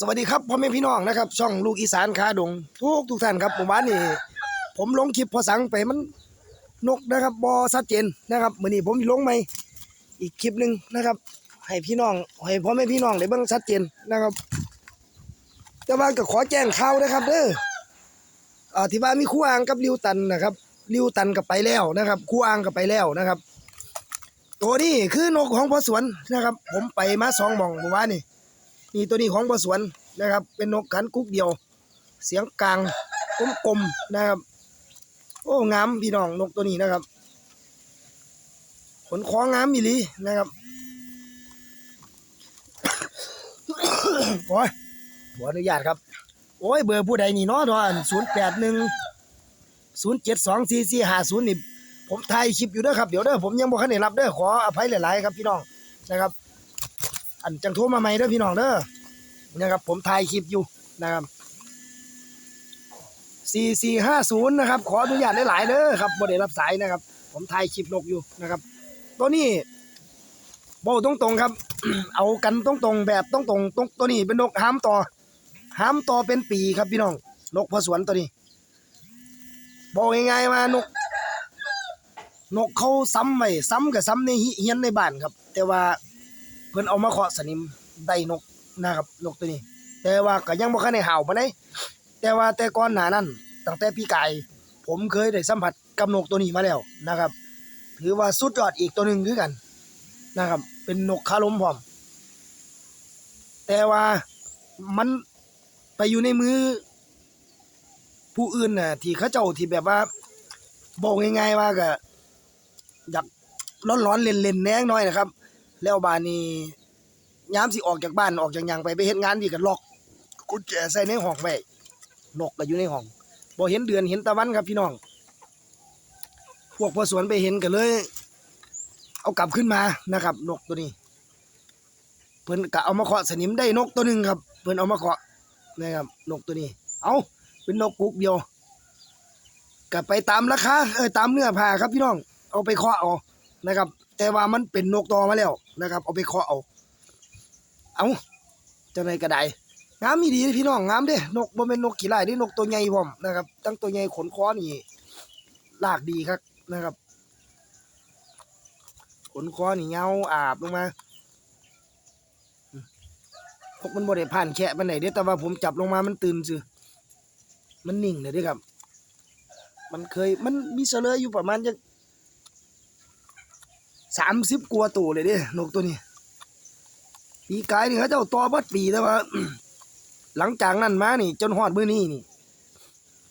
สวัสดีครับพ่อแม่พี่น้องนะครับ ช่องลูกอีสานขาดง ทุกทุกท่านครับผมว่านี่ผมลงคลิปพอสังไปมันนกนะครับบอชัดเจนนะครับมือนี้ผมลงใหมอีกคลิปหนึ่งนะครับ ให้พี่น้องให้พ่อแม่พี่น้องได้เบิ่งชัดเจนนะครับ แต่ว่าก็ขอแจ้งข่าวนะครับเด้ออที่ว่ามีคู่อ่างกับลิวตันนะครับลิวตันก็ไปแล้วนะครับคู่อ่างก็ไปแล้วนะครับ ตัวนี้คือนกของพ่อสวนนะครับ ผมไปมาสองมองเมื่อวาน นี่ตัวนี้ของปสวนนะครับ เป็นนกขันกุ๊กเดียว เสียงกลางกลมๆนะครับ โอ้งามพี่น้องนกตัวนี้นะครับ ขนคองามอีหลีนะครับโอ้ยขออนุญาตครับ โอ้ยเบอร์ผู้ใดนี่เนาะทอนศูนย์แปดหนึ่งศูนย์เจ็ดสองสี่สี่ห้าศูนย์นี่ผมถ่ายคลิปอยู่เด้อครับ เดี๋ยวเด้อผมยังบ่คันได้รับเด้อขออภัยหลาย ๆ ครับพี่น้องนะครับ อันจังโทรมาใหม่เด้อพี่น้องเด้อนะครับผมถ่ายคลิปอยู่นะครับสี่สี่ห้าศูนย์นะครับ ขออนุญาตหลายๆเด้อครับบ่ได้รับสายนะครับ ผมถ่ายคลิปนกอยู่นะครับ ตัวนี้บอกตรงๆครับ เอากันตรงๆแบบตรงๆตรงตัวนี้เป็นนกห้ามต่อห้ามต่อเป็นปีครับพี่น้อง นกพสวนตัวนี้ บอกง่ายๆว่านก นกเขาซ้ำไว้ซ้ำกับซ้ำในเฮียนในบ้านครับ แต่ว่า เพิ่นเอามาเคาะสนิมได้นกนะครับนกตัวนี้ แต่ว่าก็ยังบ่คันได้เห่าปานใดแต่ว่าแต่ก่อนหน้านั้นตั้งแต่ปีกายผมเคยได้สัมผัสกับนกตัวนี้มาแล้วนะครับ ถือว่าสุดยอดอีกตัวหนึ่งคือกันนะครับ เป็นนกคาลมพร้อม แต่ว่ามันไปอยู่ในมือ ผู้อื่นน่ะที่เขาเจ้าที่แบบว่าบอกง่ายๆว่าก็อยากร้อนๆเล่นๆแนงน้อยนะครับ แล้วบานนี้ยามสิออกจากบ้านออกจากหยังไปไปเฮ็ดงานดีกันล็อกกุญแจใส่ในห้องไว้นกก็อยู่ในห้องบ่เห็นเดือนเห็นตะวันครับพี่น้อง พวกพอสวนไปเห็นกันเลย เอากลับขึ้นมานะครับ นกตัวนี้ เพิ่นก็เอามาเคาะสนิมได้นกตัวหนึ่งครับ เพิ่นเอามาเคาะนะครับ นกตัวนี้ เอาเป็นนกกุกเดียวก็ไปตามราคาเออตามเนื้อผ้าครับพี่น้อง เอาไปเคาะเอา นะครับ แต่ว่ามันเป็นนกตอมาแล้วนะครับ เอาไปเคาะเอา เอาเจ้าไหนก็ได้งามมีดีพี่น้องงามเด้นกบ่แม่นนกขี้ไล่นี่นกตัวใหญ่พร้อมนะครับ ตั้งตัวใหญ่ขนคอนี่ลากดีครับนะครับ ขนคอนี่เงาอาบลงมาพวกมันบ่ได้ผ่านแคะปานไหนเด้แต่ว่าผมจับลงมามันตื่นซื่อมันนิ่งเลยเด้ครับ มันเคยมันมีเสลยอยู่ประมาณจัก สามสิบกว่าตัวเลยเด้นกตัวนี้ปีกายนี่เขาเจ้าต่อบัดปีแต่ว่า หลังจากนั้นมานี่ จนฮอดมือนี้นี่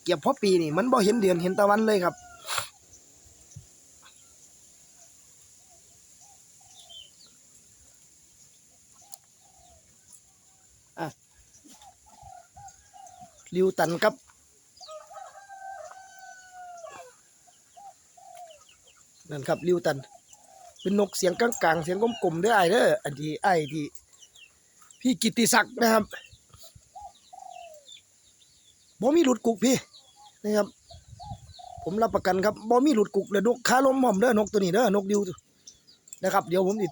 เก็บพอปีนี่ มันบ่เห็นเดือนเห็นตะวันเลยครับอะลิวตันครับ นั่นครับลิวตัน เป็นนกเสียงกลางๆ เสียงกลมๆด้วยไอ้เด้ออันที่ไอ้ที่พี่กิติศักดิ์นะครับบ่มีหลุดกุกพี่นะครับ ผมรับประกันครับบ่มีหลุดกุกเลยนกคาลมหอมเด้อนกตัวนี้เด้อนกดิวนะครับ เดี๋ยวผมติด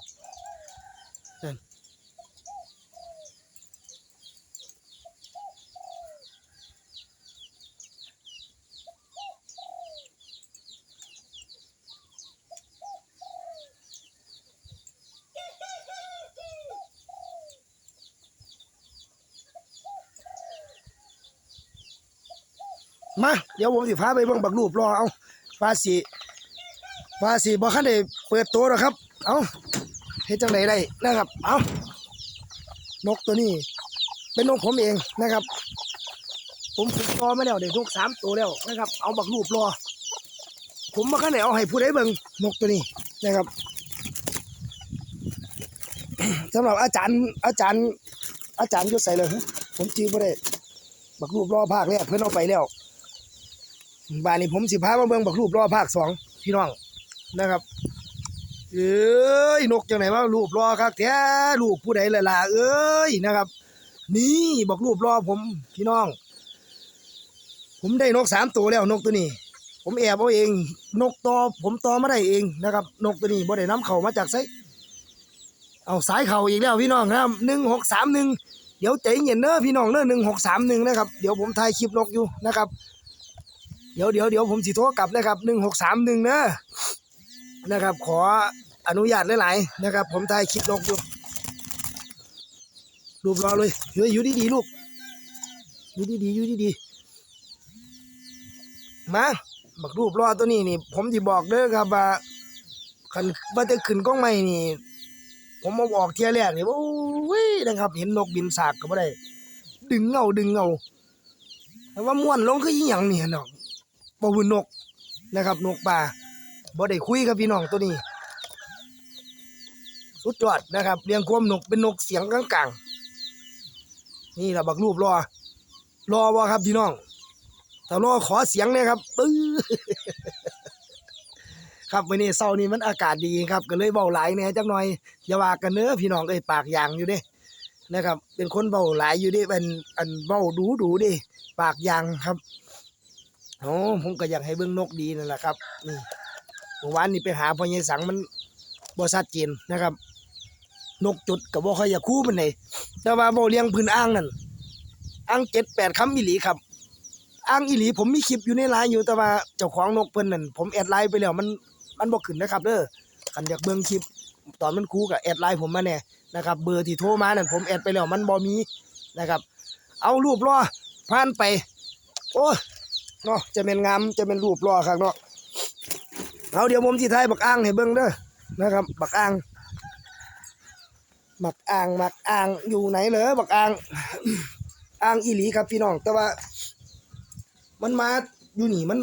มาเดี๋ยวผมสิพาไปเบิ่งบักรูปรอเอาฟ้าสีฟ้าสีบ่คันได้เปิดตัวหรอกครับ เอาเฮ็ดจังไดได้นะครับ เอานกตัวนี้ เป็นนกผมเองนะครับ ผมฝึกรอมาแล้วเด็กนกสามตัวแล้วนะครับ เอาบักรูปรอ ผมมาคันได้เอาให้ผู้ใดเบิ่งนกตัวนี้นะครับสำหรับอาจารย์อาจารย์ อาจารย์ยศใส่เลยผมจื้อบ่ได้บักรูปรอภาคแรกเพิ่อนเอาไปแล้ว บ้านนี้ผมสิพามาเบิ่งบักรูปรอภาคสองพี่น้องนะครับ เอ้ยนกจังไหนมารูปรอคักแท้ลูกผู้ใดละล่ะเอ้ยนะครับ นี่บักรูปรอผมพี่น้อง ผมได้นกสามตัวแล้วนกตัวนี้ ผมแอบเอาเอง นกตอผมตอมาได้เองนะครับ นกตัวนี้บ่ได้น้ำเข่ามาจากไสเอาสายเข่าอีกแล้วพี่น้องครับหนึ่งหกสามหนึ่งเดี๋ยวใจเย็นเด้อพี่น้องเด้อหนึ่งหกสามหนึ่งนะครับ เดี๋ยวผมถ่ายคลิปนกอยู่นะครับ เดี๋ยวเดี๋ยวเดี๋ยวผมสิโทรกลับนะครับหนึ่งหกสามหนึ่งนะนะครับ ขออนุญาตหลายๆนะครับ ผมถ่ายคลิปนกอยู่รูปรอเลยเฮ้ยอยู่ดีๆลูกอยู่ดีๆอยู่ดีๆมาบักรูปรอตัวนี้นี่ ผมจะบอกเด้อครับว่าคันว่าจะขึ้นกล้องใหม่นี่ ผมมาบอกเที่ยแรกนี่โอ้ยนะครับ เห็นนกบินสากก็บ่ได้ ดึงเงาดึงเงาแต่ว่าม่วนลงคืออีหยังนี่เนาะ บ่บุนนกนะครับนกป่าบ่ได้คุยกับพี่น้องตัวนี้ สุดยอดนะครับเลี้ยงควมนกเป็นนกเสียงกลางๆนี่ล่ะบักรูปรอ รอบ่ครับพี่น้องถ้ารอขอเสียงเลยครับปื้อครับวันนี้เช้านี้มันอากาศดีครับ ก็เลยเบาหลายแหน่จักหน่อยอย่าว่ากันเนื้อพี่น้องเอ้ยปากยางอยู่เด้นะครับ เป็นคนเบาหลายอยู่เด้เป็นอันเบาดูดูด้ปากยางครับ โอ้ผมก็อยากให้เบิ่งนกดีนั่นแหละครับนี่เมื่อวานนี้ไปหาพ่อใหญ่สังมันบ่ชัดเจนนะครับ นกจุดก็บ่ค่อยอยากคู่มันเลยแต่ว่าเว้าเลี้ยงพื้นอ่างนั่นอ่าง7-8คำอีหลีครับอ้างอีหลีผมมีคลิปอยู่ในไลน์อยู่แต่ว่าเจ้าของนกเพิ่นนั่นผมแอดไลน์ไปแล้วมันมันบ่ขึ้นนะครับเด้อคันอยากเบิ่งคลิปตอนมันคูกับแอดไลน์ผมมาแน่นะครับเบอร์ที่โทรมานั่นผมแอดไปแล้วมันบ่มีนะครับ เอารูปรอผ่านไป โอ้ เนาะจะเป็นงามจะเป็นรูปรอครับเนาะเอาเดี๋ยวผมสิถ่ายบักอ่างให้เบิ่งเด้อนะครับ บักอ่างบักอ่างบักอ่างอยู่ไหนเหรอบักอ่างอ่างอีหลีครับพี่น้อง แต่ว่า มันมาอยู่นี่มัน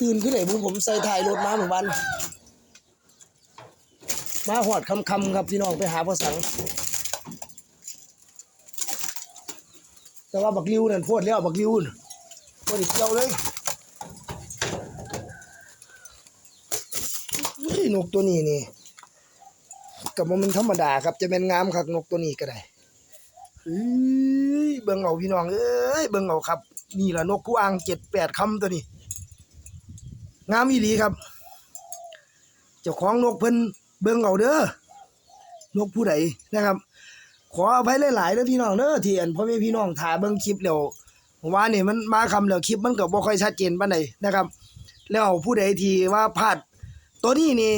ตื่นขึ้นไหนบุผมใส่ถ่ายรถมาเหมือนวันมาหอดคำคำครับพี่น้องไปหาพ่อสัง แต่ว่าบักริวนั่นโพดแล้วบักริวน่ะ โพดอีกเกี่ยวเลยเฮ้ยนกตัวนี้นี่กับมันธรรมดาครับจะเป็นงามครับนกตัวนี้ก็ได้เฮ้ยเบิ่งเอาพี่น้องเอ้ยเบิ่งเอาครับ นี่แหละนกกูอ่างเจ็ดแปดคำตัวนี้ งามอีหลีครับ เจ้าของนกเพิ่นเบิ่งเอาเด้อนกผู้ใดนะครับ ขออภัยหลายๆเด้อพี่น้องเด้อที่อันพ่อแม่พี่น้องถ่ายเบิ่งคลิปแล้ว ผมว่านี่มันมาคำแล้วคลิปมันก็บ่ค่อยชัดเจนปานใดนะครับ แล้วผู้ใดที่ว่าพลาดตัวนี้นี่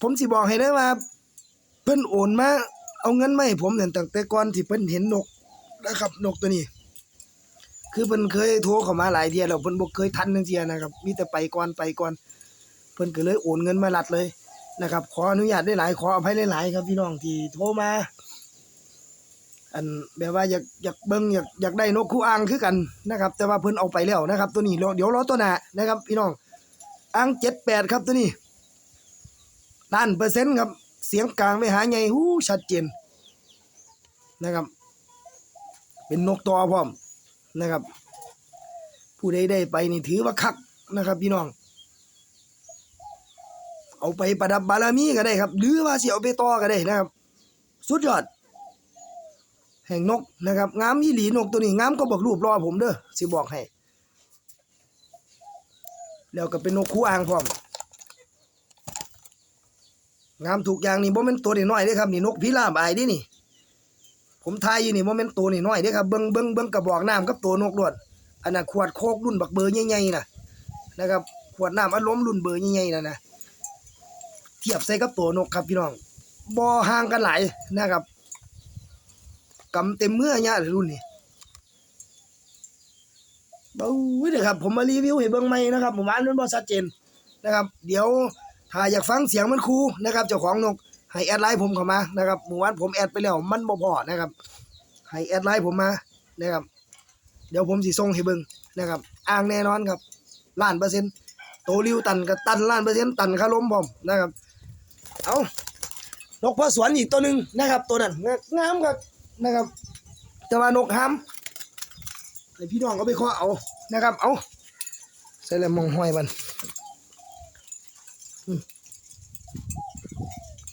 ผมสิบอกให้เด้ว่า เพิ่นโอนมาเอาเงินมาให้ผมนั่นตั้งแต่ก่อนที่เพิ่นเห็นนกนะครับนกตัวนี้ คือเพิ่นเคยโทรเข้ามาหลายเทียแล้วเพิ่นบ่เคยทันจังซี่นะครับมีแต่ไปก่อนไปก่อนเพิ่นก็เลยโอนเงินมาลัดเลยนะครับ ขออนุญาตได้หลายขออภัยหลายๆครับพี่น้องที่โทรมา อันแบบว่าอยากอยากเบิ่งอยากอยากได้นกคู่อ่างคือกันนะครับ แต่ว่าเพิ่นเอาไปแล้วนะครับ ตัวนี้เดี๋ยวรอตัวหน้านะครับ พี่น้องอ่าง78ครับตัวนี้ล้านเปอร์เซ็นต์ครับ เสียงกลางไปหาใหญ่หู้ชัดเจนนะครับ เป็นนกตอพร้อมนะครับ ผู้ใดได้ไปนี่ถือว่าคักนะครับ พี่น้อง เอาไปประดับบารมีก็ได้ครับ หรือว่าเสิเอาไปต่อก็ได้นะครับ สุดยอด แห่งนกนะครับงามยี่หลีนกตัวนี้งามก็บอกรูปรอผมเด้อสิบอกให้แล้วก็เป็นนกคู่อ่างพร้อมงามถูกอย่างนี่บ่แม่นตัวน้อยเด้ครับนี่นกพิราบอายดินี่ ผมทายอยู่นี่บ่แม่นตัวน้อยเด้ครับเบิ่งเบิ่งเบิ่งกระบอกน้ำกับตัวนกรวดอันน่ะขวดโคกรุ่นบักเบอร์ใหญ่ๆน่ะนะครับขวดน้ำอารมณ์รุ่นเบอร์ใหญ่ๆน่ะนะเทียบใส่กับตัวนกครับพี่น้องบ่ห่างกันหลายนะครับ กำเต็มเมื่อเนี่ยรุ่นนี้เบ้าเด้อครับ ผมมารีวิวให้เบิ่งใหม่นะครับผมอ่านมันบ่ชัดเจนนะครับ เดี๋ยวถ้าอยากฟังเสียงมันคูนะครับ เจ้าของนกให้แอดไลน์ผมเข้ามานะครับเมื่อวานผมแอดไปแล้วมันบ่พอนะครับให้แอดไลน์ผมมานะครับ เดี๋ยวผมสิส่งให้เบิ่งนะครับอ้างแน่นอนครับล้านเปอร์เซ็นต์โตริวตันกับตันล้านเปอร์เซ็นต์ตันคาลมพอมนะครับเอานกพระสวนอีกตัวหนึ่งนะครับ ตัวนั้นงามครับ นะครับ แต่ว่านกห้ามให้พี่น้องก็ไปเคาะเอานะครับ เอาใส่แล้วมองห้อยมัน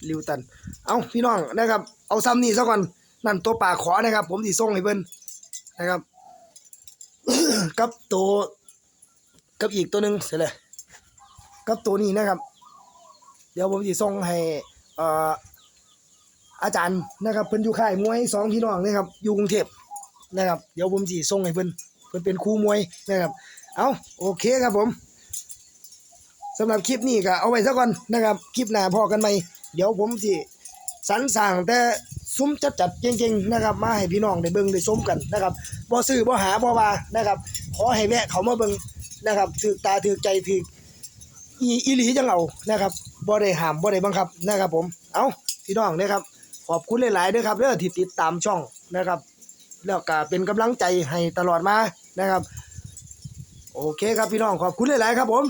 ลิวตัน เอาพี่น้องนะครับ เอาซ้ำนี่ซะก่อนนั่นตัวป่าขอนะครับ ผมสิส่งให้เพิ่นนะครับ กับตัวกับอีกตัวหนึ่งเสร็จเลยกับตัวนี้นะครับ เดี๋ยวผมสิส่งให้อ่อ อาจารย์นะครับเพิ่นอยู่ค่ายมวยสองพี่น้องนะครับอยู่กรุงเทพนะครับเดี๋ยวผมสิส่งให้เพิ่นเพิ่นเป็นครูมวยนะครับเอาโอเคครับผมสำหรับคลิปนี้ก็เอาไว้ซะก่อนนะครับคลิปหน้าพอกันใหมเดี๋ยวผมสิสรรสร้างแต่ซุ้มจัดจัดเก่งๆนะครับ มาให้พี่น้องได้เบิ่งได้ชมกันนะครับบ่ซื้อบ่หาบ่ว่านะครับขอให้แวะเขามาเบิ่งนะครับถูกตาถูกใจถูกอีอีหลีจังเอานะครับบ่ได้ห้ามบ่ได้บังคับนะครับผมเอาพี่น้องนะครับ ขอบคุณหลายๆด้วยครับเด้อที่ติดตามช่องนะครับ แล้วก็เป็นกำลังใจให้ตลอดมานะครับ โอเคครับพี่น้องขอบคุณหลายๆครับผม